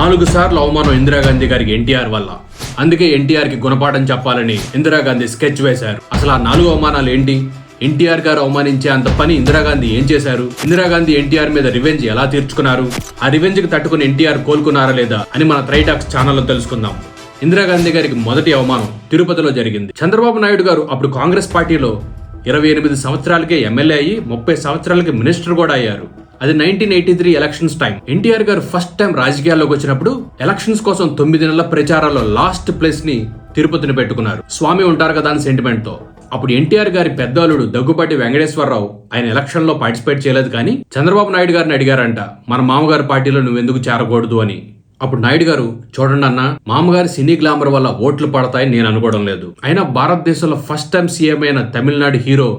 నాలుగు సార్లు అవమానం ఇందిరాగాంధీ గారికి ఎన్టీఆర్ వల్ల. అందుకే ఎన్టీఆర్కి గుణపాఠం చెప్పాలని ఇందిరాగాంధీ స్కెచ్ వేశారు. అసలు ఆ నాలుగు అవమానాలు ఏంటి? ఎన్టీఆర్ గారు అవమానించే అంత పని ఇందిరాగాంధీ ఏం చేశారు? ఇందిరాగాంధీ ఎన్టీఆర్ మీద రివెంజ్ ఎలా తీర్చుకున్నారు? ఆ రివెంజ్కి తట్టుకుని ఎన్టీఆర్ కోలుకున్నారా లేదా అని మన త్రైటాక్స్ ఛానల్లో తెలుసుకుందాం. ఇందిరాగాంధీ గారికి మొదటి అవమానం తిరుపతిలో జరిగింది. చంద్రబాబు నాయుడు గారు అప్పుడు కాంగ్రెస్ పార్టీలో ఇరవై ఎనిమిది సంవత్సరాలకే ఎమ్మెల్యే అయ్యి ముప్పై సంవత్సరాలకి మినిస్టర్ కూడా అయ్యారు. అది nineteen eighty three elections time NTR garu first time రాజకీయాల్లోకి వచ్చినప్పుడు ఎలక్షన్స్ కోసం తొమ్మిది నెలల ప్రచారాల్లో లాస్ట్ ప్లేస్ని తిరుపతిని పెట్టుకున్నారు. స్వామి ఉంటారు కదా అని సెంటిమెంట్తో. అప్పుడు ఎన్టీఆర్ గారి పెద్దలుడు దగ్గుపాటి వెంకటేశ్వరరావు ఆయన ఎలక్షన్లో పార్టిసిపేట్ చేయలేదు కానీ చంద్రబాబు నాయుడు గారిని అడిగారంట మన మామగారి పార్టీలో నువ్వెందుకు చేరకూడదు అని. అప్పుడు నాయుడు గారు చూడండి అన్న మామగారి సినీ గ్లామర్ వల్ల ఓట్లు పడతాయని నేను అనుకోవడం లేదు. అయినా భారతదేశంలో ఫస్ట్ టైం సీఎం అయిన తమిళనాడు హీరో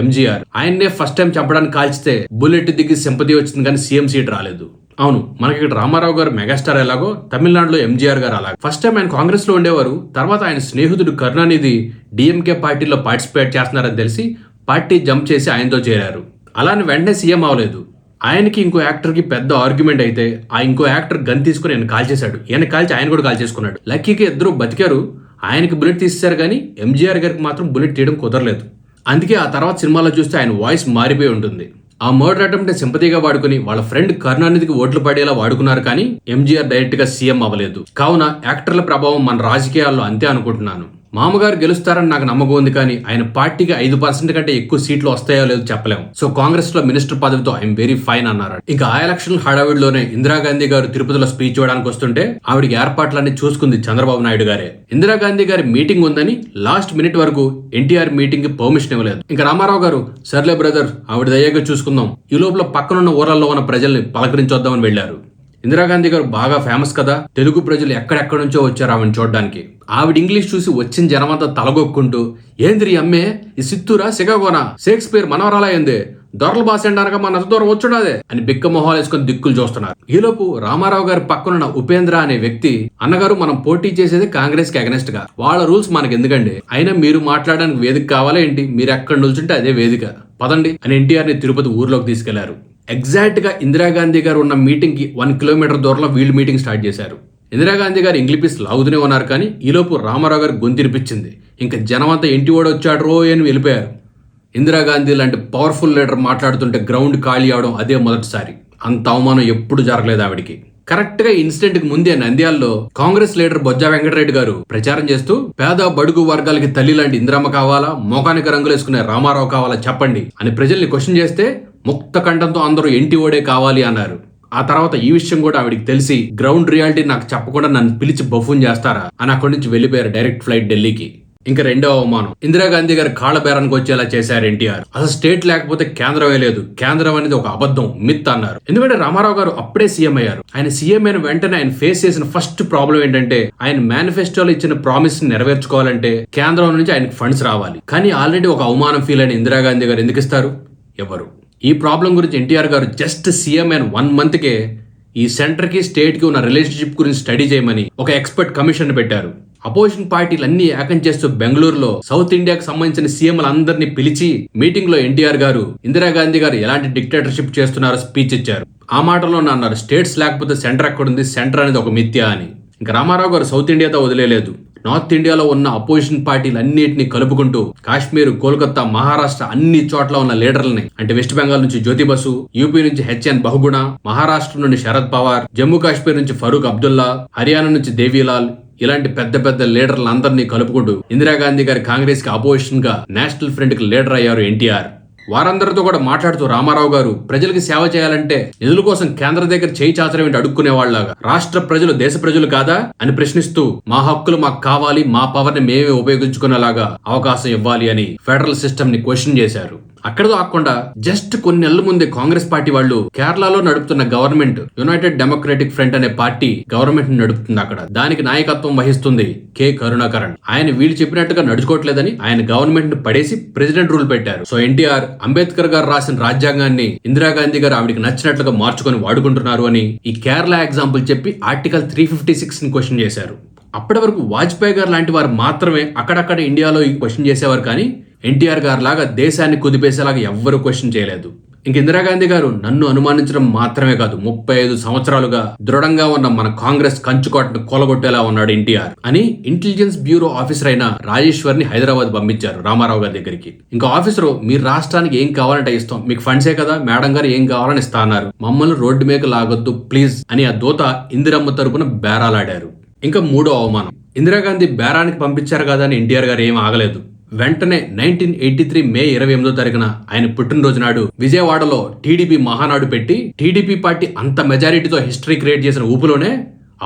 ఎంజీఆర్ ఆయన్నే ఫస్ట్ టైం చంపడానికి కాల్చితే బుల్లెట్ దిగి సింపతి వచ్చింది కానీ సీఎం సీట్ రాలేదు. అవును మనకి ఇక్కడ రామారావు గారు మెగాస్టార్ ఎలాగో తమిళనాడులో ఎంజీఆర్ గారు అలాగే. ఫస్ట్ టైం ఆయన కాంగ్రెస్లో ఉండేవారు తర్వాత ఆయన స్నేహితుడు కరుణానిధి డిఎంకే పార్టీలో పార్టిసిపేట్ చేస్తున్నారని తెలిసి పార్టీ జంప్ చేసి ఆయనతో చేరారు. అలానే వెంటనే సీఎం అవ్వలేదు. ఆయనకి ఇంకో యాక్టర్కి పెద్ద ఆర్గ్యుమెంట్ అయితే ఆ ఇంకో యాక్టర్ గన్ తీసుకుని ఆయన కాల్ చేశాడు ఈయన కాల్చి ఆయన కూడా కాల్ చేసుకున్నాడు లక్కీకి ఇద్దరు బతికారు. ఆయనకి బుల్లెట్ తీసేశారు కానీ ఎంజీఆర్ గారికి మాత్రం బుల్లెట్ తీయడం కుదరలేదు. అందుకే ఆ తర్వాత సినిమాలో చూస్తే ఆయన వాయిస్ మారిపోయి ఉంటుంది. ఆ మర్డర్ అటెంప్ట్ సింపతిగా వాడుకుని వాళ్ళ ఫ్రెండ్ కరుణానిధికి ఓట్లు పడేలా వాడుకున్నారు కానీ ఎంజీఆర్ డైరెక్ట్గా సీఎం అవ్వలేదు. కావున యాక్టర్ల ప్రభావం మన రాజకీయాల్లో అంతే అనుకుంటున్నాను. మామగారు గెలుస్తారని నాకు నమ్మకం ఉంది కానీ ఆయన పార్టీకి ఐదు పర్సెంట్ కంటే ఎక్కువ సీట్లు వస్తాయో లేదో చెప్పలేం. సో కాంగ్రెస్లో మినిస్టర్ పదవితో ఐఎమ్ వెరీ ఫైన్ అన్నారు ఇంకా ఆ ఎలక్షన్ హడావిడిలోనే ఇందిరాగాంధీ గారు తిరుపతిలో స్పీచ్ ఇవ్వడానికి వస్తుంటే ఆవిడకి ఏర్పాట్లన్నీ చూసుకుంది చంద్రబాబు నాయుడు గారే. ఇందిరాగాంధీ గారి మీటింగ్ ఉందని లాస్ట్ మినిట్ వరకు ఎన్టీఆర్ మీటింగ్కి పర్మిషన్ ఇవ్వలేదు. ఇంకా రామారావు గారు సర్లే బ్రదర్ ఆవిడ దయ్యాగా చూసుకుందాం. ఈ లోపల పక్కనున్న ఊరల్లో ఉన్న ప్రజల్ని పలకరించొద్దామని వెళ్ళారు ఇందిరాగాంధీ గారు బాగా ఫేమస్ కదా. తెలుగు ప్రజలు ఎక్కడెక్కడి నుంచో వచ్చారు ఆవిడని చూడడానికి. ఆవిడ ఇంగ్లీష్ చూసి వచ్చిన జనమంతా తలగొక్కుంటూ ఏంద్రి అమ్మే ఈ సిత్తూరా సిగాగోనా షేక్స్పియర్ మనవరాలయ్యింది దొరలు దొరల మా మన దూరం వచ్చుడాదే అని బిక్క మొహాలు వేసుకొని దిక్కులు చూస్తున్నారు. ఈలోపు రామారావు గారి పక్కనున్న ఉపేంద్ర అనే వ్యక్తి అన్నగారు మనం పోటీ చేసేది కాంగ్రెస్కి అగనెస్ట్గా. వాళ్ళ రూల్స్ మనకి ఎందుకండి అయినా మీరు మాట్లాడడానికి వేదిక కావాలా ఏంటి? మీరు ఎక్కడ నిల్చుంటే అదే వేదిక. పదండి అని ఎన్టీఆర్ని తిరుపతి ఊర్లోకి తీసుకెళ్ళారు. ఎగ్జాక్ట్గా ఇందిరాగాంధీ గారు ఉన్న మీటింగ్కి వన్ కిలోమీటర్ దూరంలో వీళ్ళు మీటింగ్ స్టార్ట్ చేశారు. ఇందిరాగాంధీ గారు ఇంగ్లీష్ పీస్ లాగుతూనే ఉన్నారు కానీ ఈలోపు రామారావు గారు గొంతినిపించింది ఇంకా జనమంతా ఇంటి వాడు వచ్చాడు రో అని వెళ్ళిపోయారు. ఇందిరాగాంధీ లాంటి పవర్ఫుల్ లీడర్ మాట్లాడుతుంటే గ్రౌండ్ ఖాళీ అవడం అదే మొదటిసారి. అంత అవమానం ఎప్పుడు జరగలేదు ఆవిడికి. కరెక్ట్గా ఇన్సిడెంట్కి ముందే నంద్యాల్లో కాంగ్రెస్ లీడర్ బొజ్జా వెంకటరెడ్డి గారు ప్రచారం చేస్తూ పేద బడుగు వర్గాలకి తల్లి లాంటి ఇందిరమ్మ కావాలా మోకానికి రంగులు వేసుకునే రామారావు కావాలా చెప్పండి అని ప్రజల్ని క్వశ్చన్ చేస్తే ముక్త కంఠంతో అందరూ ఎంటి ఓడే కావాలి అన్నారు. ఆ తర్వాత ఈ విషయం కూడా ఆవిడికి తెలిసి గ్రౌండ్ రియాలిటీ నాకు చెప్పకుండా నన్ను పిలిచి బఫూన్ చేస్తారా? అని అక్కడి నుంచి వెళ్ళిపోయారు డైరెక్ట్ ఫ్లైట్ ఢిల్లీకి. ఇంకా రెండో అవమానం. ఇందిరాగాంధీ గారు కాళ్ళ బేరానికి వచ్చేలా చేశారు ఎన్టీఆర్. అసలు స్టేట్ లేకపోతే కేంద్రమే లేదు. కేంద్రం అనేది ఒక అబద్ధం మిత్ అన్నారు. ఎందుకంటే రామారావు గారు అప్పుడే సీఎం అయ్యారు. ఆయన సీఎం అయిన వెంటనే ఆయన ఫేస్ చేసిన ఫస్ట్ ప్రాబ్లం ఏంటంటే ఆయన మేనిఫెస్టోలో ఇచ్చిన ప్రామిస్ని నెరవేర్చుకోవాలంటే కేంద్రం నుంచి ఆయనకి ఫండ్స్ రావాలి. కానీ ఆల్రెడీ ఒక అవమానం ఫీల్ అయిన ఇందిరాగాంధీ గారు ఎందుకు ఇస్తారు? ఎవరు? ఈ ప్రాబ్లం గురించి ఎన్టీఆర్ గారు జస్ట్ సీఎం అయిన వన్ మంత్ కే ఈ సెంటర్కి స్టేట్కి ఉన్న రిలేషన్షిప్ గురించి స్టడీ చేయమని ఒక ఎక్స్పర్ట్ కమిషన్ పెట్టారు. అపోజిషన్ పార్టీలు అన్ని ఏకం చేస్తూ బెంగళూరులో సౌత్ ఇండియాకు సంబంధించిన సీఎంలందరినీ పిలిచి మీటింగ్లో ఎన్టీఆర్ గారు ఇందిరాగాంధీ గారు ఎలాంటి డిక్టేటర్షిప్ చేస్తున్నారో స్పీచ్ ఇచ్చారు. ఆ మాటలో అన్నారు స్టేట్స్ లేకపోతే సెంటర్ ఎక్కడుంది? సెంటర్ అనేది ఒక మిథ్య అని. ఇంకా రామారావు గారు సౌత్ ఇండియాతో వదిలేదు నార్త్ ఇండియాలో ఉన్న అపోజిషన్ పార్టీలు అన్నిటిని కలుపుకుంటూ కాశ్మీర్ కోల్కతా మహారాష్ట్ర అన్ని చోట్ల ఉన్న లీడర్లని అంటే వెస్ట్ బెంగాల్ నుంచి జ్యోతి బసు యూపీ నుంచి హెచ్ఎన్ బహుగుణ మహారాష్ట్ర నుండి శరద్ పవార్ జమ్మూ కాశ్మీర్ నుంచి ఫరూక్ అబ్దుల్లా హర్యానా నుంచి దేవీలాల్ ఇలాంటి పెద్ద పెద్ద లీడర్లందరినీ కలుపుకుంటూ ఇందిరాగాంధీ గారి కాంగ్రెస్కి అపోజిషన్గా నేషనల్ ఫ్రంట్కి లీడర్ అయ్యారు ఎన్టీఆర్. వారందరితో కూడా మాట్లాడుతూ రామారావు గారు ప్రజలకు సేవ చేయాలంటే నిధుల కోసం కేంద్ర దగ్గర చేయి చాచడం ఏంటి అడుక్కునే వాళ్ళగా రాష్ట్ర ప్రజలు దేశ ప్రజలు కాదా? అని ప్రశ్నిస్తూ మా హక్కులు మాకు కావాలి మా పవర్ని మేమే ఉపయోగించుకునేలాగా అవకాశం ఇవ్వాలి అని ఫెడరల్ సిస్టమ్ని క్వశ్చన్ చేశారు. అక్కడతో ఆకుండా జస్ట్ కొన్ని నెలల ముందే కాంగ్రెస్ పార్టీ వాళ్ళు కేరళలో నడుపుతున్న గవర్నమెంట్ యునైటెడ్ డెమోక్రటిక్ ఫ్రంట్ అనే పార్టీ గవర్నమెంట్ నడుపుతుంది అక్కడ. దానికి నాయకత్వం వహిస్తుంది కె. కరుణాకరణ్ ఆయన వీళ్ళు చెప్పినట్టుగా నడుచుకోవట్లేదని ఆయన గవర్నమెంట్ను పడేసి ప్రెసిడెంట్ రూల్ పెట్టారు. సో ఎన్టీఆర్ అంబేద్కర్ గారు రాసిన రాజ్యాంగాన్ని ఇందిరాగాంధీ గారు ఆవిడకి నచ్చినట్లుగా మార్చుకొని వాడుకుంటున్నారు అని ఈ కేరళ ఎగ్జాంపుల్ చెప్పి ఆర్టికల్ త్రీ ఫిఫ్టీ సిక్స్ని క్వశ్చన్ చేశారు. అప్పటి వరకు వాజ్పేయి గారు లాంటి వారు మాత్రమే అక్కడక్కడ ఇండియాలో ఈ క్వశ్చన్ చేసేవారు కానీ ఎన్టీఆర్ గారు లాగా దేశాన్ని కుదిపేసేలాగా ఎవ్వరూ క్వశ్చన్ చేయలేదు. ఇంక ఇందిరాగాంధీ గారు నన్ను అనుమానించడం మాత్రమే కాదు ముప్పై ఐదు సంవత్సరాలుగా దృఢంగా ఉన్న మన కాంగ్రెస్ కంచుకోటను కొలగొట్టేలా ఉన్నాడు ఎన్టీఆర్ అని ఇంటెలిజెన్స్ బ్యూరో ఆఫీసర్ అయిన రాజేశ్వర్ని హైదరాబాద్ పంపించారు రామారావు గారి దగ్గరికి. ఇంకా ఆఫీసర్ మీ రాష్ట్రానికి ఏం కావాలంటే ఇస్తాం మీకు ఫండ్సే కదా మేడం గారు ఏం కావాలని ఇస్తా అన్నారు. మమ్మల్ని రోడ్డు మీద లాగొద్దు ప్లీజ్ అని ఆ దూత ఇందిరమ్మ తరపున బేరాలాడారు. ఇంకా మూడో అవమానం. ఇందిరాగాంధీ బేరానికి పంపించారు కదా అని ఎన్టీఆర్ గారు ఏం ఆగలేదు. వెంటనే నైన్టీన్ ఎయిటీ త్రీ మే ఇరవై ఎనిమిదో తారీఖున ఆయన పుట్టినరోజు నాడు విజయవాడలో టీడీపీ మహానాడు పెట్టి టీడీపీ పార్టీ అంత మెజారిటీతో హిస్టరీ క్రియేట్ చేసిన ఊపులోనే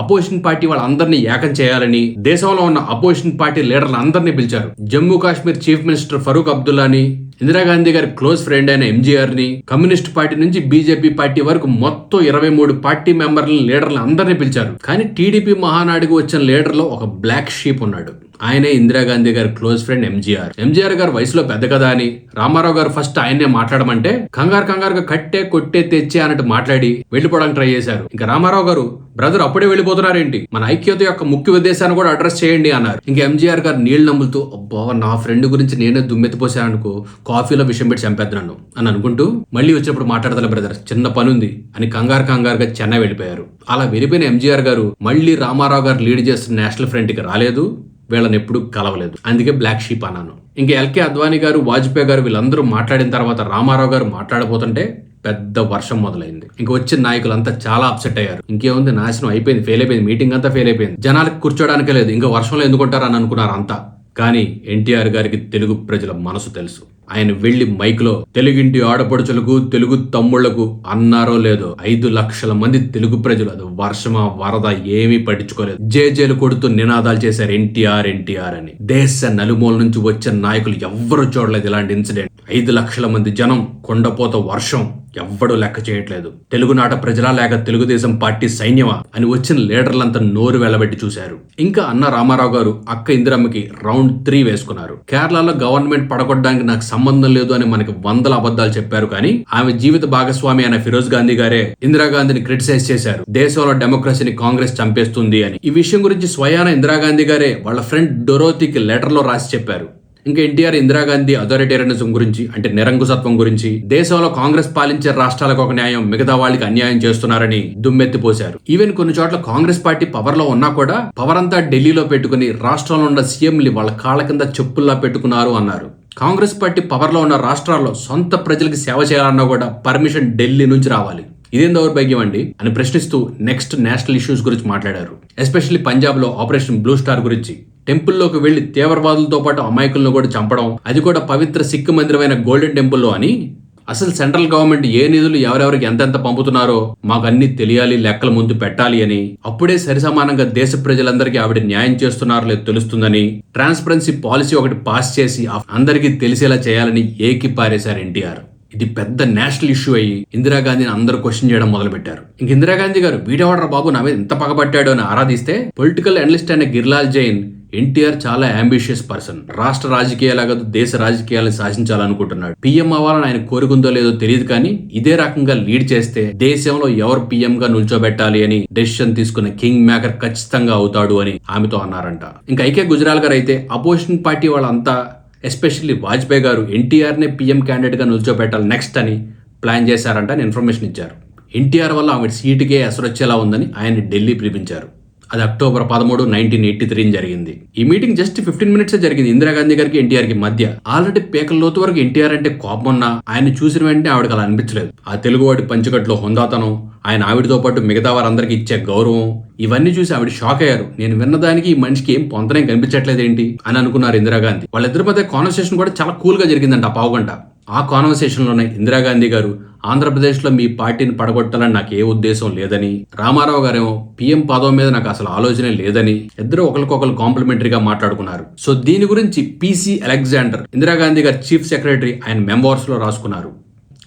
అపోజిషన్ పార్టీ వాళ్ళందరినీ ఏకం చేయాలని దేశంలో ఉన్న అపోజిషన్ పార్టీ లీడర్లు అందరినీ పిలిచారు. జమ్మూ కాశ్మీర్ చీఫ్ మినిస్టర్ ఫరూక్ అబ్దుల్లాని ఇందిరాగాంధీ గారి క్లోజ్ ఫ్రెండ్ అయిన ఎంజీఆర్ని కమ్యూనిస్ట్ పార్టీ నుంచి బీజేపీ పార్టీ వరకు మొత్తం ఇరవై మూడు పార్టీ మెంబర్లను లీడర్లు అందరినీ పిలిచారు. కానీ టీడీపీ మహానాడుకు వచ్చిన లీడర్లో ఒక బ్లాక్ షీప్ ఉన్నాడు. ఆయనే ఇందిరాగాంధీ గారి క్లోజ్ ఫ్రెండ్ ఎంజీఆర్. ఎంజీఆర్ గారు వయసులో పెద్ద కదా అని రామారావు గారు ఫస్ట్ ఆయన్నే మాట్లాడమంటే కంగారు కంగారుగా కట్టే కొట్టే తెచ్చే అన్నట్టు మాట్లాడి వెళ్ళిపోవడానికి ట్రై చేశారు. ఇంకా రామారావు గారు బ్రదర్ అప్పుడే వెళ్ళిపోతున్నారేంటి? మన ఐక్యత యొక్క ముఖ్య ఉద్దేశాన్ని కూడా అడ్రస్ చేయండి అన్నారు. ఇంకా ఎంజీఆర్ గారు నీళ్ళు నమ్ములుతూ అబ్బా నా ఫ్రెండ్ గురించి నేనే దుమ్మెత్తిపోసానుకో కాఫీలో విషయం పెట్టి చంపేద్దాను అని అనుకుంటూ మళ్ళీ వచ్చినప్పుడు మాట్లాడతాను బ్రదర్ చిన్న పని ఉంది అని కంగారు కంగారుగా చెన్నై వెళ్ళిపోయారు. అలా వెళ్ళిపోయిన ఎంజీఆర్ గారు మళ్ళీ రామారావు గారు లీడ్ చేస్తున్న నేషనల్ ఫ్రంట్కి రాలేదు. వీళ్ళని ఎప్పుడు కలవలేదు. అందుకే బ్లాక్ షీప్ అన్నాను. ఇంకా ఎల్కే అద్వానీ గారు వాజ్పేయి గారు వీళ్ళందరూ మాట్లాడిన తర్వాత రామారావు గారు మాట్లాడబోతుంటే పెద్ద వర్షం మొదలైంది. ఇంక వచ్చిన నాయకులంతా చాలా అప్సెట్ అయ్యారు. ఇంకేముంది నాశనం అయిపోయింది ఫెయిల్ అయిపోయింది మీటింగ్ అంతా ఫెయిల్ అయిపోయింది. జనాలకు కూర్చోడానికే లేదు ఇంకా వర్షంలో ఎందుకుంటారని అనుకున్నారు అంతా. కానీ ఎన్టీఆర్ గారికి తెలుగు ప్రజల మనసు తెలుసు. ఆయన వెళ్ళి మైక్లో తెలుగింటి ఆడపడుచులకు తెలుగు తమ్ముళ్ళకు అన్నారో లేదో ఐదు లక్షల మంది తెలుగు ప్రజలు అది వర్షమా వరద ఏమీ పట్టించుకోలేదు. జేజేలు కొడుతూ నినాదాలు చేశారు ఎన్టీఆర్ ఎన్టీఆర్ అని. దేశ నలుమూల నుంచి వచ్చిన నాయకులు ఎవ్వరూ చూడలేదు ఇలాంటి ఇన్సిడెంట్. ఐదు లక్షల మంది జనం కొండపోత వర్షం. ఎవ్వడూ లెక్క చేయట్లేదు. తెలుగునాట ప్రజలా లేక తెలుగుదేశం పార్టీ సైన్యమా అని వచ్చిన లీడర్లంతా నోరు వెలబెట్టి చూశారు. ఇంకా అన్న రామారావు గారు అక్క ఇందిరమ్మకి రౌండ్ త్రీ వేసుకున్నారు. కేరళలో గవర్నమెంట్ పడగొట్టడానికి నాకు సంబంధం లేదు అని మనకి వందల అబద్ధాలు చెప్పారు కానీ ఆమె జీవిత భాగస్వామి అయిన ఫిరోజ్ గాంధీ గారే ఇందిరాగాంధీని క్రిటిసైజ్ చేశారు. దేశంలో డెమోక్రసీని కాంగ్రెస్ చంపేస్తుంది అని. ఈ విషయం గురించి స్వయాన ఇందిరాగాంధీ గారే వాళ్ళ ఫ్రెండ్ డొరోతికి లెటర్లో రాసి చెప్పారు. ఇంకా ఎన్టీఆర్ ఇందిరాగాంధీ అథారిటేరియనిజం గురించి అంటే నిరంకుశత్వం గురించి దేశంలో కాంగ్రెస్ పాలించే రాష్ట్రాలకు ఒక న్యాయం మిగతా వాళ్ళకి అన్యాయం చేస్తున్నారని దుమ్మెత్తిపోశారు ఈవెన్ కొన్ని చోట్ల కాంగ్రెస్ పార్టీ పవర్లో ఉన్నా కూడా పవర్ అంతా ఢిల్లీలో పెట్టుకుని రాష్ట్రంలో ఉన్న సీఎంలు వాళ్ళ కాళ్ళ కింద చెప్పుల్లా పెట్టుకున్నారు అన్నారు. కాంగ్రెస్ పార్టీ పవర్లో ఉన్న రాష్ట్రాల్లో సొంత ప్రజలకు సేవ చేయాలన్నా కూడా పర్మిషన్ ఢిల్లీ నుంచి రావాలి. ఇదేం దౌర్భాగ్యం అండి? అని ప్రశ్నిస్తూ నెక్స్ట్ నేషనల్ ఇష్యూస్ గురించి మాట్లాడారు. ఎస్పెషల్లీ పంజాబ్లో ఆపరేషన్ బ్లూ స్టార్ గురించి. టెంపుల్లోకి వెళ్ళి తీవ్రవాదులతో పాటు అమాయకులను కూడా చంపడం అది కూడా పవిత్ర సిక్కు మందిరమైన గోల్డెన్ టెంపుల్లో అని. అసలు సెంట్రల్ గవర్నమెంట్ ఏ నిధులు ఎవరెవరికి ఎంతెంత పంపుతున్నారో మాకు అన్ని తెలియాలి లెక్కల ముందు పెట్టాలి అని. అప్పుడే సరిసమానంగా దేశ ప్రజలందరికీ ఆవిడ న్యాయం చేస్తున్నారో లేదు తెలుస్తుందని. ట్రాన్స్పరెన్సీ పాలసీ ఒకటి పాస్ చేసి అందరికీ తెలిసేలా చేయాలని ఏకి పారేశారు ఎన్టీఆర్. ఇది పెద్ద నేషనల్ ఇష్యూ అయ్యి ఇందిరాగాంధీని అందరూ క్వశ్చన్ చేయడం మొదలుపెట్టారు. ఇంక ఇందిరాగాంధీ గారు వీడెవడరా బాబు నా మీద ఎంత పగబట్టాడో అని ఆరాధిస్తే పొలిటికల్ అనలిస్ట్ అయిన గిర్లాల్ జైన్ ఎన్టీఆర్ చాలా అంబిషియస్ పర్సన్ రాష్ట్ర రాజకీయాలు కాదు దేశ రాజకీయాలను సాధించాలనుకుంటున్నాడు. పీఎం అవ్వాలని ఆయన కోరుకుందో లేదో తెలియదు కానీ ఇదే రకంగా లీడ్ చేస్తే దేశంలో ఎవరు పీఎం గా నిల్చోబెట్టాలి అని డెసిషన్ తీసుకున్న కింగ్ మేకర్ ఖచ్చితంగా అవుతాడు అని ఆమెతో అన్నారంట. ఇంకా ఐకే గుజరాల్ గారు అయితే అపోజిషన్ పార్టీ వాళ్ళంతా ఎస్పెషల్లీ వాజ్పేయి గారు ఎన్టీఆర్నే పీఎం క్యాండిడేట్గా నిల్చోబెట్టాలి నెక్స్ట్ అని ప్లాన్ చేశారంట అని ఇన్ఫర్మేషన్ ఇచ్చారు. ఎన్టీఆర్ వల్ల ఆమె సీటుకే ఎసరొచ్చేలా ఉందని ఆయన ఢిల్లీ పిలిపించారు. అది అక్టోబర్ పదమూడు నైన్టీన్ ఎయిటీ త్రీ జరిగింది. ఈ మీటింగ్ జస్ట్ ఫిఫ్టీన్ మినిట్స్ జరిగింది. ఇందిరాగాంధీ గారికి ఎన్టీఆర్కి మధ్య. ఆల్రెడీ పేకల లోతు వరకు ఎన్టీఆర్ అంటే కోపం ఉన్నా ఆయన చూసిన వెంటనే ఆవిడకి అలా అనిపించలేదు. ఆ తెలుగువాడి పంచకట్లో హుందాతనం ఆయన ఆవిడతో పాటు మిగతా వారందరికీ ఇచ్చే గౌరవం ఇవన్నీ చూసి ఆవిడ షాక్ అయ్యారు. నేను విన్నదానికి ఈ మనిషికి ఏం పొందడం కనిపించట్లేదు ఏంటి అని అనుకున్నారు ఇందిరాగాంధీ. వాళ్ళిద్దరి మధ్య కాన్వర్సేషన్ కూడా చాలా కూల్గా జరిగిందంట ఆ పావుగంట. ఆ కాన్వర్సేషన్లోనే ఇందిరాగాంధీ గారు ఆంధ్రప్రదేశ్లో మీ పార్టీని పడగొట్టాలని నాకు ఏ ఉద్దేశం లేదని రామారావు గారేమో పీఎం పదవి మీద నాకు అసలు ఆలోచనే లేదని ఇద్దరు ఒకరికొకరు కాంప్లిమెంటరీగా మాట్లాడుకున్నారు. సో దీని గురించి పీసీ అలెగ్జాండర్ ఇందిరాగాంధీ గారి చీఫ్ సెక్రటరీ ఆయన మెంబర్స్లో రాసుకున్నారు.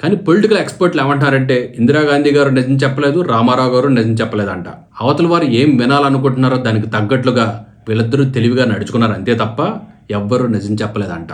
కానీ పొలిటికల్ ఎక్స్పర్ట్లు ఏమంటారంటే ఇందిరాగాంధీ గారు నిజం చెప్పలేదు రామారావు గారు నిజం చెప్పలేదంట. అవతల వారు ఏం వినాలనుకుంటున్నారో దానికి తగ్గట్లుగా వీళ్ళిద్దరూ తెలివిగా నడుచుకున్నారు అంతే తప్ప ఎవ్వరూ నిజం చెప్పలేదంట.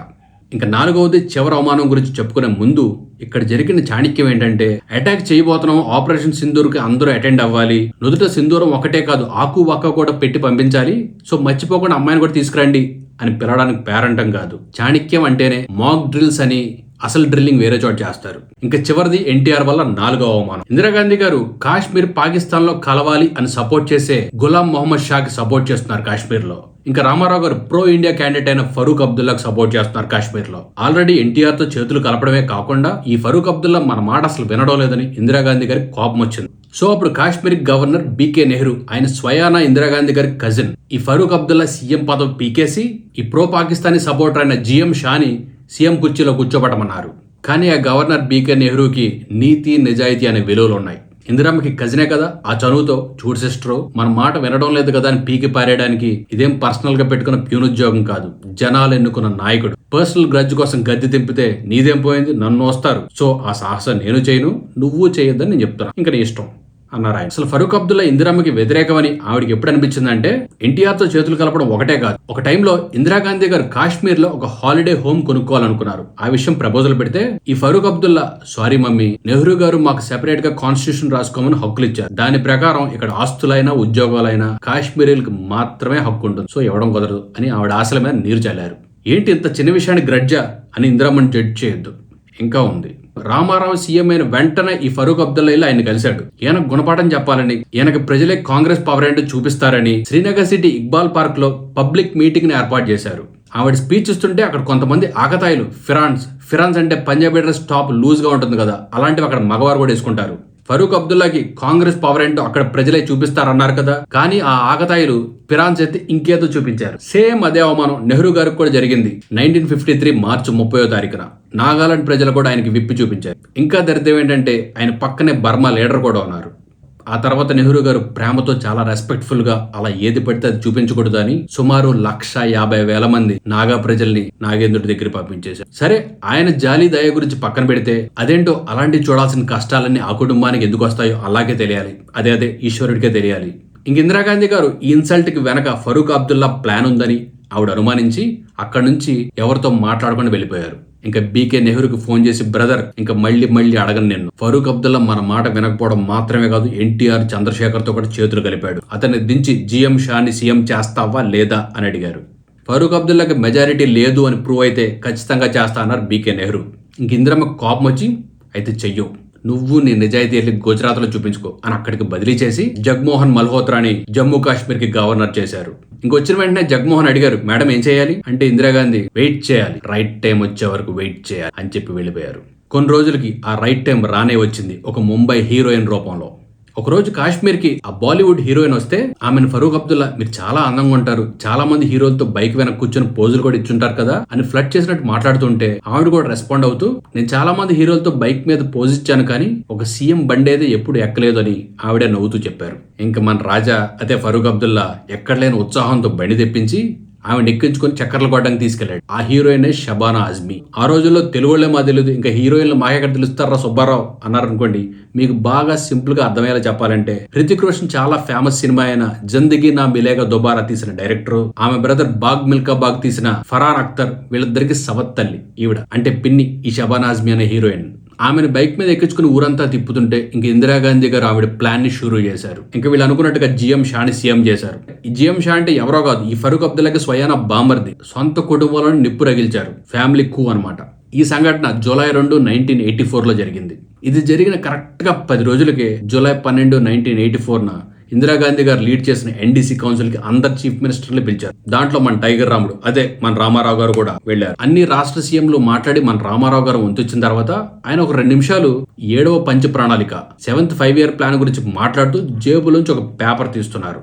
ఇంకా నాలుగవది చివరి అవమానం గురించి చెప్పుకునే ముందు ఇక్కడ జరిగిన చాణక్యం ఏంటంటే అటాక్ చేయబోతున్నాం ఆపరేషన్ సింధూర్కి అందరూ అటెండ్ అవ్వాలి. నుదుట సింధూరం ఒకటే కాదు ఆకు వక్క కూడా పెట్టి పంపించాలి. సో మర్చిపోకుండా అమ్మాయిని కూడా తీసుకురండి అని పిలవడానికి పేరంటం కాదు. చాణక్యం అంటేనే మాక్ డ్రిల్స్ అని అసలు డ్రిల్లింగ్ వేరే చోట చేస్తారు. ఇంకా చివరిది ఎన్టీఆర్ వల్ల నాలుగో అవమానం. ఇందిరాగాంధీ గారు కాశ్మీర్ పాకిస్తాన్లో కలవాలి అని సపోర్ట్ చేసే గులాం మొహమ్మద్ షాకి సపోర్ట్ చేస్తున్నారు కాశ్మీర్లో ఇంకా రామారావు గారు ప్రో ఇండియా క్యాండిడేట్ అయిన ఫరూక్ అబ్దుల్లాకు సపోర్ట్ చేస్తున్నారు కాశ్మీర్లో ఆల్రెడీ ఎన్టీఆర్తో చేతులు కలపడమే కాకుండా ఈ ఫరూక్ అబ్దుల్లా మన మాట అసలు వినడం లేదని ఇందిరాగాంధీ గారికి కోపం వచ్చింది. సో అప్పుడు కాశ్మీర్ గవర్నర్ బీకే నెహ్రూ ఆయన స్వయానా ఇందిరాగాంధీ గారి కజిన్. ఈ ఫరూక్ అబ్దుల్లా సీఎం పదవి పీకేసి ఈ ప్రో పాకిస్తానీ సపోర్టర్ అయిన జిఎం షాని సీఎం కుర్చీలో కూర్చోబెట్టమన్నారు. కానీ ఆ గవర్నర్ బీకే నెహ్రూకి నీతి నిజాయితీ అనే విలువలు ఉన్నాయి. ఇందిరమ్మకి కజినే కదా ఆ చనువుతో చూడు సిస్టరు మన మాట వినడం లేదు కదా అని పీకి పారేయడానికి ఇదేం పర్సనల్గా పెట్టుకున్న ప్యూనుద్యోగం కాదు. జనాలు ఎన్నుకున్న నాయకుడు. పర్సనల్ గ్రడ్జ్ కోసం గద్దె తింపితే నీదేం పోయింది? నన్ను వస్తారు. సో ఆ సాహసం నేను చేయను నువ్వు చేయొద్దని నేను చెప్తున్నా. ఇంకా నీ ఇష్టం. అన్నారు ఆయన అసలు ఫరూక్ అబ్దుల్లా ఇందిరమ్మకి వ్యతిరేకమని ఆవిడకి ఎప్పుడు అనిపించిందంటే ఎన్టీఆర్తో చేతులు కలపడం ఒకటే కాదు. ఒక టైంలో ఇందిరాగాంధీ గారు కాశ్మీర్లో ఒక హాలిడే హోమ్ కొనుక్కోవాలనుకున్నారు. ఆ విషయం ప్రపోజల్ పెడితే ఈ ఫరూక్ అబ్దుల్లా సారీ మమ్మీ నెహ్రూ గారు మాకు సెపరేట్గా కాన్స్టిట్యూషన్ రాసుకోమని హక్కులు ఇచ్చారు. దాని ప్రకారం ఇక్కడ ఆస్తులైనా ఉద్యోగాలైనా కాశ్మీరీలకు మాత్రమే హక్కు ఉంటుంది. సో ఇవ్వడం కుదరదు అని ఆవిడ ఆశల మీద నీరు చల్లారు. ఏంటి ఇంత చిన్న విషయాన్ని గ్రడ్జ? అని ఇందిరమ్మని జడ్జ్ చేయొద్దు. ఇంకా ఉంది. రామారావు సీఎం అయిన వెంటనే ఈ ఫరూక్ అబ్దుల్లా ఇలా ఆయన కలిశాడు. ఈయన గుణపాఠం చెప్పాలని ఈయనకి ప్రజలే కాంగ్రెస్ పవర్ ఏంటో చూపిస్తారని శ్రీనగర్ సిటీ ఇక్బాల్ పార్క్లో పబ్లిక్ మీటింగ్ని ఏర్పాటు చేశారు. ఆవిడ స్పీచ్ ఇస్తుంటే అక్కడ కొంతమంది ఆకతాయిలు ఫిరాన్స్ ఫిరాన్స్ అంటే పంజాబీ డ్రెస్ టాప్ లూజ్గా ఉంటుంది కదా అలాంటివి అక్కడ మగవారు కూడా వేసుకుంటారు. ఫరూక్ అబ్దుల్లాకి కాంగ్రెస్ పవర్ ఏంటో అక్కడ ప్రజలే చూపిస్తారన్నారు కదా. కానీ ఆ ఆగతాయిలు పిరాన్ చేతి ఇంకేదో చూపించారు. సేమ్ అదే అవమానం నెహ్రూ గారికి కూడా జరిగింది. నైన్టీన్ ఫిఫ్టీ త్రీ మార్చి ముప్పై తారీఖున నాగాలాండ్ ప్రజలు కూడా ఆయనకి విప్పి చూపించారు. ఇంకా దరిద్రం ఏంటంటే ఆయన పక్కనే బర్మా లీడర్ కూడా ఉన్నారు. ఆ తర్వాత నెహ్రూ గారు ప్రేమతో చాలా రెస్పెక్ట్ఫుల్గా అలా ఏది పడితే అది చూపించకూడదు అని సుమారు లక్ష యాభై వేల మంది నాగా ప్రజల్ని నాగేంద్రుడి దగ్గర పంపించేశారు. సరే ఆయన జాలి దయ గురించి పక్కన పెడితే అదేంటో అలాంటి చూడాల్సిన కష్టాలన్నీ ఆ కుటుంబానికి ఎందుకు వస్తాయో అలాగే తెలియాలి. అదే అదే ఈశ్వరుడికే తెలియాలి. ఇంక ఇందిరాగాంధీ గారు ఈ ఇన్సల్ట్కి వెనక ఫరూక్ అబ్దుల్లా ప్లాన్ ఉందని ఆవిడ అనుమానించి అక్కడి నుంచి ఎవరితో మాట్లాడకుండా వెళ్ళిపోయారు. ఇంకా బీకే నెహ్రూకి ఫోన్ చేసి బ్రదర్ ఇంకా మళ్ళీ మళ్ళీ అడగను నేను ఫరూక్ అబ్దుల్లా మన మాట వినకపోవడం మాత్రమే కాదు ఎన్టీఆర్ చంద్రశేఖర్తో కూడా చేతులు కలిపాడు. అతన్ని దించి జీఎం షాని సీఎం చేస్తావా లేదా అని అడిగారు. ఫరూక్ అబ్దుల్లాకి మెజారిటీ లేదు అని ప్రూవ్ అయితే ఖచ్చితంగా చేస్తా అన్నారు బీకే నెహ్రూ. ఇంక ఇందిరమ్మ కోపం వచ్చి అయితే చెయ్యవు నువ్వు నీ నిజాయితీ వెళ్ళి గుజరాత్లో చూపించుకో. అని అక్కడికి బదిలీ చేసి జగ్మోహన్ మల్హోత్రాని జమ్మూ కాశ్మీర్కి గవర్నర్ చేశారు. ఇంకొచ్చిన వెంటనే జగ్మోహన్ అడిగారు మేడం ఏం చేయాలి? అంటే ఇందిరాగాంధీ వెయిట్ చేయాలి రైట్ టైం వచ్చే వరకు వెయిట్ చేయాలి అని చెప్పి వెళ్ళిపోయారు. కొన్ని రోజులకి ఆ రైట్ టైం రానే వచ్చింది ఒక ముంబై హీరోయిన్ రూపంలో. ఒకరోజు కాశ్మీర్కి ఆ బాలీవుడ్ హీరోయిన్ వస్తే ఆమెను ఫరూక్ అబ్దుల్లా మీరు చాలా అందంగా ఉంటారు. చాలా మంది హీరోలతో బైక్ వెనక కూర్చొని పోజులు కూడా ఇచ్చుంటారు కదా అని ఫ్లడ్ చేసినట్టు మాట్లాడుతుంటే ఆవిడ కూడా రెస్పాండ్ అవుతూ నేను చాలా మంది హీరోలతో బైక్ మీద పోజ్ ఇచ్చాను కానీ ఒక సీఎం బండి అయితే ఎప్పుడు ఎక్కలేదు అని ఆవిడే నవ్వుతూ చెప్పారు. ఇంకా మన రాజా అదే ఫరూక్ అబ్దుల్లా ఎక్కడలేని ఉత్సాహంతో బండి తెప్పించి ఆమె ఎక్కించుకొని చక్కర్ల కొట్టడానికి తీసుకెళ్ళాడు ఆ హీరోయిన్ షబానా ఆజ్మీ ఆ రోజుల్లో తెలుగులో మా తెలియదు ఇంకా హీరోయిన్లు మాకెక్కడ తెలుస్తారా సుబ్బారావు అన్నారనుకోండి మీకు బాగా సింపుల్గా అర్థమయ్యేలా చెప్పాలంటే హృతిక్ రోషన్ చాలా ఫేమస్ సినిమా అయిన జిందగీ నా మిలేగా దుబారా తీసిన డైరెక్టర్ ఆమె బ్రదర్ బాగ్ మిల్కా బాగ్ తీసిన ఫరాన్ అఖ్తర్ వీళ్ళిద్దరికి సవత్ తల్లి ఈవిడ. అంటే పిన్ని ఈ షబానాజ్మీ అనే హీరోయిన్. ఆమెను బైక్ మీద ఎక్కించుకుని ఊరంతా తిప్పుతుంటే ఇంక ఇందిరాగాంధీ గారు ఆవిడ ప్లాన్ని షురూ చేశారు. ఇంకా వీళ్ళు అనుకున్నట్టుగా జిఎం షాని సీఎం చేశారు. ఈ జిఎం షా అంటే ఎవరో కాదు ఈ ఫరూక్ అబ్దుల్లాకి స్వయాన బాంబర్ది సొంత కుటుంబంలో నిప్పు రగిల్చారు. ఫ్యామిలీ కూ అన్నమాట. ఈ సంఘటన జూలై రెండు నైన్టీన్ ఎయిటీ ఫోర్లో జరిగింది. ఇది జరిగిన కరెక్ట్గా పది రోజులకే జూలై పన్నెండు నైన్టీన్ ఎయిటీ ఫోర్ ఇందిరాగాంధీ గారు లీడ్ చేసిన ఎన్డీసీ కౌన్సిల్కి అందరు చీఫ్ మినిస్టర్లు పిలిచారు. దాంట్లో మన టైగర్ రాముడు అదే మన రామారావు గారు కూడా వెళ్ళారు అన్ని రాష్ట్ర సీఎంలు మాట్లాడి మన రామారావు గారు వంతొచ్చిన తర్వాత ఆయన ఒక రెండు నిమిషాలు ఏడవ పంచ ప్రణాళిక సెవెంత్ ఫైవ్ ఇయర్ ప్లాన్ గురించి మాట్లాడుతూ జేబులోంచి ఒక పేపర్ తీస్తున్నారు.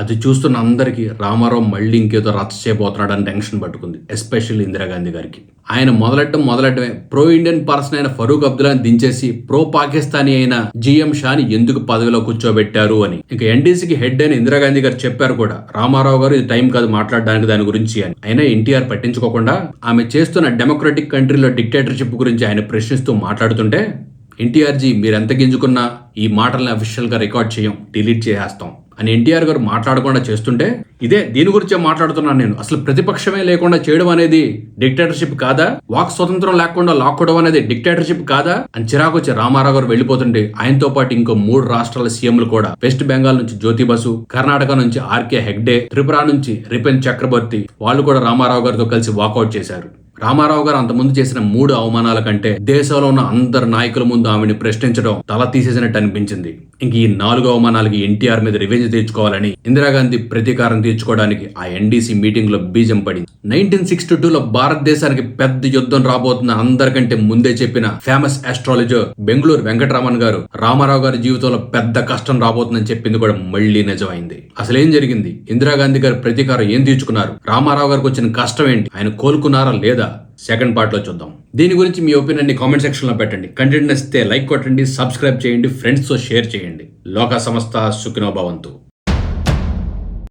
అది చూస్తున్న అందరికీ రామారావు మళ్ళీ ఇంకేదో రచ్చ చేయబోతున్నాడని టెన్షన్ పట్టుకుంది ఎస్పెషల్లీ ఇందిరాగాంధీ గారికి. ఆయన మొదలెట్టడం మొదలెట్టమే ప్రో ఇండియన్ పర్సన్ అయిన ఫరూక్ అబ్దుల్లాని దించేసి ప్రో పాకిస్తానీ అయిన జిఎం షాని ఎందుకు పదవిలో కూర్చోబెట్టారు అని. ఇంకా ఎన్డీసీకి హెడ్ అయిన ఇందిరాగాంధీ గారు చెప్పారు కూడా రామారావు గారు ఇది టైం కాదు మాట్లాడడానికి దాని గురించి అని. అయినా ఎన్టీఆర్ పట్టించుకోకుండా ఆమె చేస్తున్న డెమోక్రటిక్ కంట్రీలో డిక్టేటర్షిప్ గురించి ఆయన ప్రశ్నిస్తూ మాట్లాడుతుంటే ఎన్టీఆర్జీ మీరెంత మీరు ఎంత గింజుకున్నా ఈ మాటల్ని అఫీషియల్గా రికార్డ్ చేయం డిలీట్ చేసేస్తాం. అని ఎన్టీఆర్ గారు మాట్లాడకుండా చేస్తుంటే ఇదే దీని గురించే మాట్లాడుతున్నాను నేను. అసలు ప్రతిపక్షమే లేకుండా చేయడం అనేది డిక్టేటర్షిప్ కాదా? వాక్ స్వతంత్రం లేకుండా లాక్కోవడం అనేది డిక్టేటర్షిప్ కాదా? అని చిరాకు వచ్చి రామారావు గారు వెళ్ళిపోతుంటే ఆయనతో పాటు ఇంకో మూడు రాష్ట్రాల సీఎంలు కూడా వెస్ట్ బెంగాల్ నుంచి జ్యోతి బసు కర్ణాటక నుంచి ఆర్కే హెగ్డే త్రిపుర నుంచి రిపెన్ చక్రవర్తి వాళ్ళు కూడా రామారావు గారితో కలిసి వాకౌట్ చేశారు. రామారావు గారు అంతకుముందు చేసిన మూడు అవమానాల కంటే దేశంలో ఉన్న అందరు నాయకుల ముందు ఆమెను ప్రశ్నించడం తల తీసేసినట్టు అనిపించింది. ఇంక ఈ నాలుగు అవమానాలకి ఎన్టీఆర్ మీద రివెంజ్ తీర్చుకోవాలని ఇందిరాగాంధీ ప్రతీకారం తీర్చుకోవడానికి ఆ ఎన్డీసీ మీటింగ్లో బీజం పడింది. నైన్టీన్ సిక్స్టీ టూ లో భారతదేశానికి పెద్ద యుద్ధం రాబోతున్న అందరికంటే ముందే చెప్పిన ఫేమస్ ఆస్ట్రాలజర్ బెంగళూరు వెంకటరామన్ గారు రామారావు గారి జీవితంలో పెద్ద కష్టం రాబోతుందని చెప్పింది కూడా మళ్ళీ నిజమైంది. అసలేం జరిగింది? ఇందిరాగాంధీ గారి ప్రతీకారం ఏం తీర్చుకున్నారు? రామారావు గారికి వచ్చిన కష్టం ఏంటి? ఆయన కోలుకున్నారా లేదా? సెకండ్ పార్ట్లో చూద్దాం. దీని గురించి మీ ఒపీనియన్ని కామెంట్ సెక్షన్లో పెట్టండి. కంటెంట్ నచ్చితే లైక్ కొట్టండి సబ్స్క్రైబ్ చేయండి ఫ్రెండ్స్తో షేర్ చేయండి. లోక సంస్థ సుఖినో భవంతు.